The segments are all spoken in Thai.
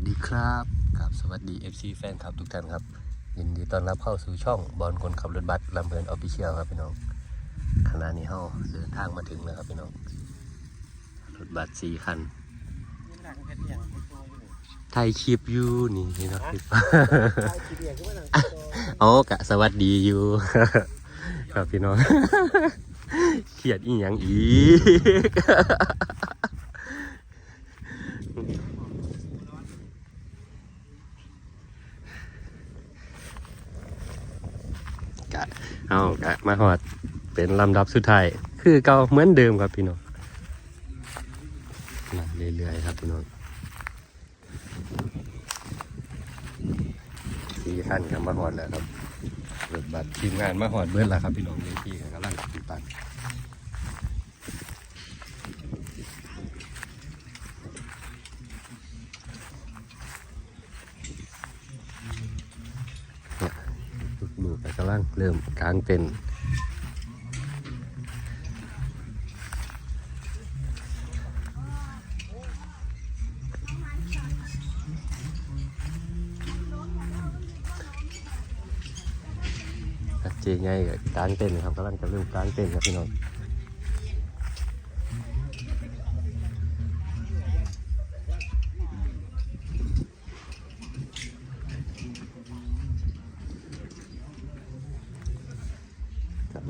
สดีครับครับสวัสดี FC แฟนคลับทุกท่านครับ ยินดีต้อนรับเข้าสู่ช่องบอลคนขับรถบัสลำเพลินออฟฟิเชียลครับพี่น้องขณะนี้เฮาเดินทางมาถึงแล้วครับพี่น้องรถบัสสี่คันไทยคลิปอยู่นี่พี่น้องโอ้กะสวัสดีอยู่ครับพี่น้องเครียดอีหยังอีกะ เอากะมาหอดเป็นลำดับสุดท้ายคือเก่าเหมือนเดิมครับพี่น้องมาเรื่อยๆครับพี่น้องสี่ขั้นครับมาหอดแล้วครับรถบัตรทีมงานมาหอดเบิร์ดแล้วครับพี่น้องเวทีกำลังติดตั้งลูกๆไปกำลังเริ่มกลางเต็นท์เจไงกับกลางเต็นท์ครับกำลังจะเริ่มกลางเต็นท์ครับพี่น้อง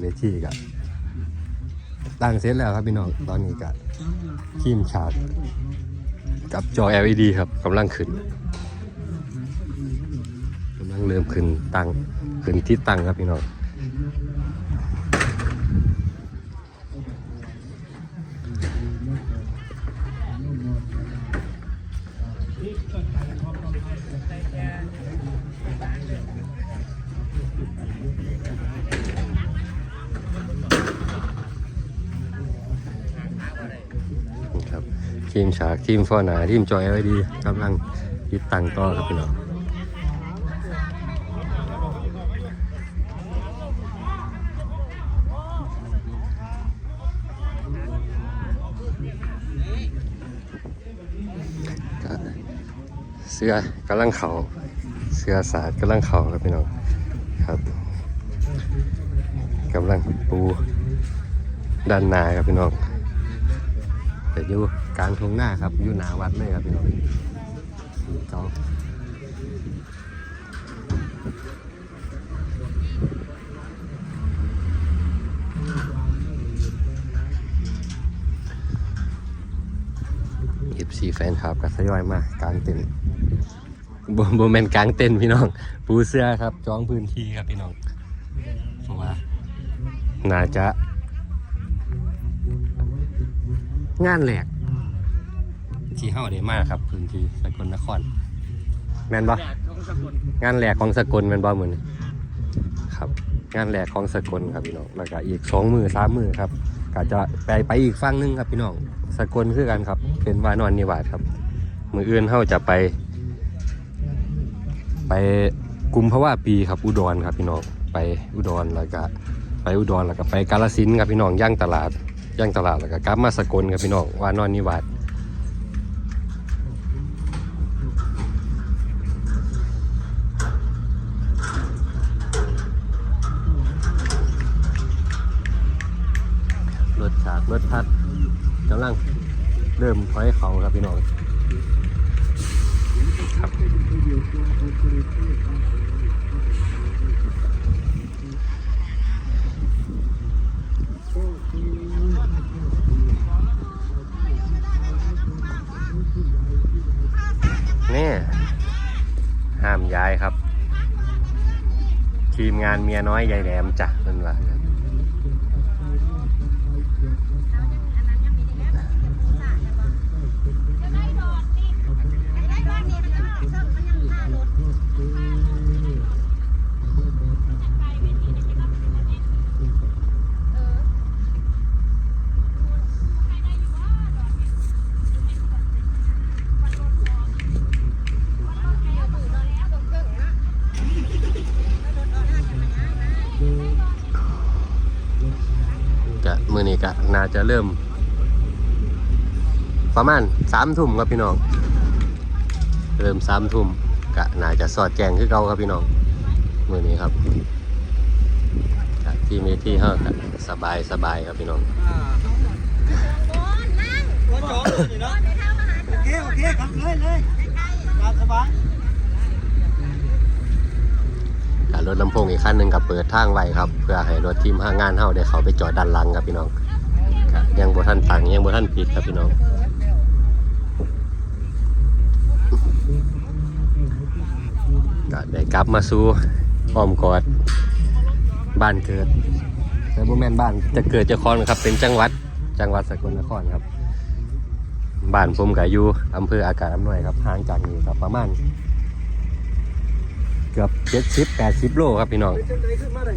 เวทีกับตั้งเซตแล้วครับพี่น้องตอนนี้กับขีมฉากกับจอ LED ครับกำลังขึ้นกำลังเริ่มขึ้นตั้งขึ้นที่ตั้งครับพี่น้อง ทีมฉากทีมฟอร์นาทีมจอยไว้ดีกำลังติดตังต่อครับพี่น้องเสื้อกำลังเขาเสื้อสาดกำลังเขาครับพี่น้องครับกำลังปูด้านหน้าครับพี่น้องแต่ยู่กลางทงหน้าครับอยู่หนาวัดเลยครับพี่น้องเจ้าเอฟซีแฟนคลับก็ทยอยมากลางเต็นท์บโบแมนกลางเต็นพี่น้อง ปูเสื้อครับจองพื้นที่ครับพี่น้องเพราะว่าน่าจะ งานแหลก ที่เฮาได้มากครับพื้นที่สกลนคร แม่นบ่งานแหลกของสกลแม่นบ่มื้อนี้ครับ งานแหลกของสกลครับพี่น้องแล้วก็อีกสองมือสามมือครับก็จะไปไปอีกฝั่งหนึงครับพี่น้องสกลคือกันครับ เป็นวานอนนิวาสครับมืออื่นเฮาจะไป ไปกุมภาวะปีครับอุดรครับพี่น้องไปอุดรแล้วก็ไปอุดรแล้วก็ไปกาฬสินธุ์ครับพี่น้องย่างตลาดย่างตลาดแล้วก็กลับมาสกลครับพี่น้องว่านอนนิวาส รถพัดกำลังเริ่มถอยเขาครับพี่น้องครับนี่ห้ามย้ายครับ ทีมงานเมียน้อยยายแหลมจ้ะเพิ่นว่า มือนี้ก็น่าจะเริ่ม ประมาณสามทุ่มครับพี่น้อง เริ่มสามทุ่มกะน่าจะสอดแจงคือเก่าครับพี่น้องมือนี้ครับกะที่เมที่เฮากะสบายสบายครับพี่น้องตัวโจ๊กนี่เนาะโอเคโอเคครับเลยเลยตามสบาย กะ รถลำโพงอีกคันหนึ่งกับเปิดทางไว้ครับ เพื่อให้รถทีมห้างานเฮาได้เขาไปจอดด้านหลังครับพี่น้องยังบ่ทันตังยังบ่ทันปิดครับพี่น้องก็ได้กลับมาสู่อ้อมกอดบ้านเกิดแต่บ่แมนบ้านจะเกิดจะคอนครับ เป็นจังหวัดจังหวัดสกลนครครับ บ้านผมก็อยู่อำเภออากาศอำนวยครับห่างจากนี้ครับประมาณ กือบเจ็ดสิบแปดสิบโลครับพี่น้องขึ้นมาได้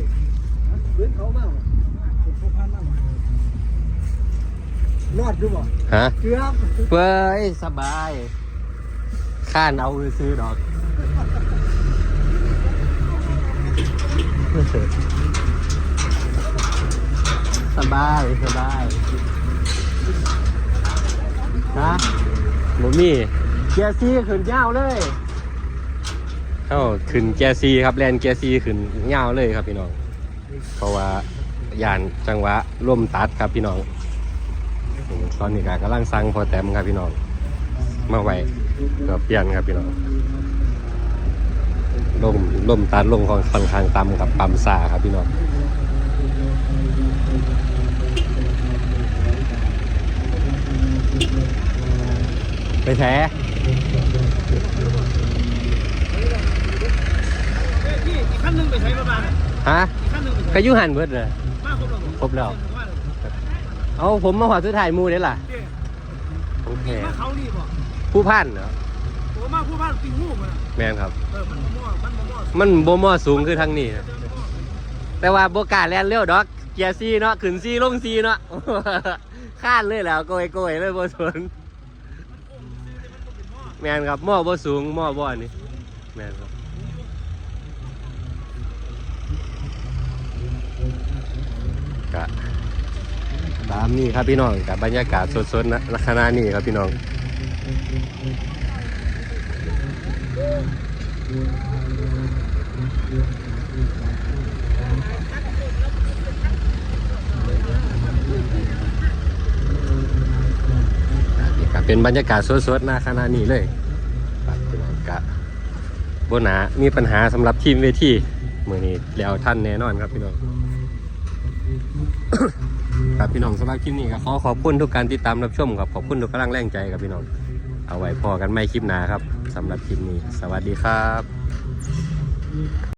พื้นเขามาเป็นผู้พันมารอดดูบ่ฮะเกือบเฟ้ยสบายข้านเอาซื้อดอกสบาย สบายฮะบ่มีเกียร์ซีขึ้นยาวเลย เข้าขึ้นเกียร์ซีครับแลนเกียร์ซีขึ้นยาเลยครับพี่น้อง เพราะว่ายานจังหวะล่มตัดครับพี่น้องตอนนี้ก็กำลังสั่งพอแต้มครับพี่น้อง มาไว้กือบเปลี่ยนครับพี่น้องล่มล่มตัดลงของค่อนข้างต่ำกับปั๊มซาครับพี่น้องไปแท้ พี่อีกขั้ นหนึงไปใช้ประมาณฮะอีกขั้นหนึงไปก็ใช้อยุหันเบิดเลย มากครบแล้วครบแล้ว เอาผมมาหอสุดท้ายหมูเด้ล่ะโอเคมาเขานี่บ่ผู้พันเหรอโอ้มาผู้พันปิงหูมันแม่นครับ เออมันบ่มั่วมันบ่มั่วมันบ่มอสูงคือทางนี้นะเจอบ่มั่วแต่ว่าโบกล้าแลนเร็วดอก เกียร์ซีเนาะขึ้นซีลงซีเนาะ ข้านเลยแล้วโกยโกยเลยบ่สนแมนครับหม้อบ่สูงหม้อบ่นี่แมนครับ กะตามนี้ครับพี่น้องกับบรรยากาศสดๆนะขณะนี้ครับพี่น้องนี่ครับเป็นบรรยากาศสดๆนะขณะนี้เลยครับพี่น้องกะบนหนามีปัญหาสำหรับทีมเวทีมือนี้แล้วท่านแน่นอนครับพี่น้อง ครับพี่น้องสำหรับคลิปนี้ก็ขอขอบคุณทุกการติดตามรับชมครับขอบคุณทุกกำลังแรงใจครับพี่น้อง เอาไว้พอกันไม่คลิปหนาครับสำหรับคลิปนี้ สวัสดีครับ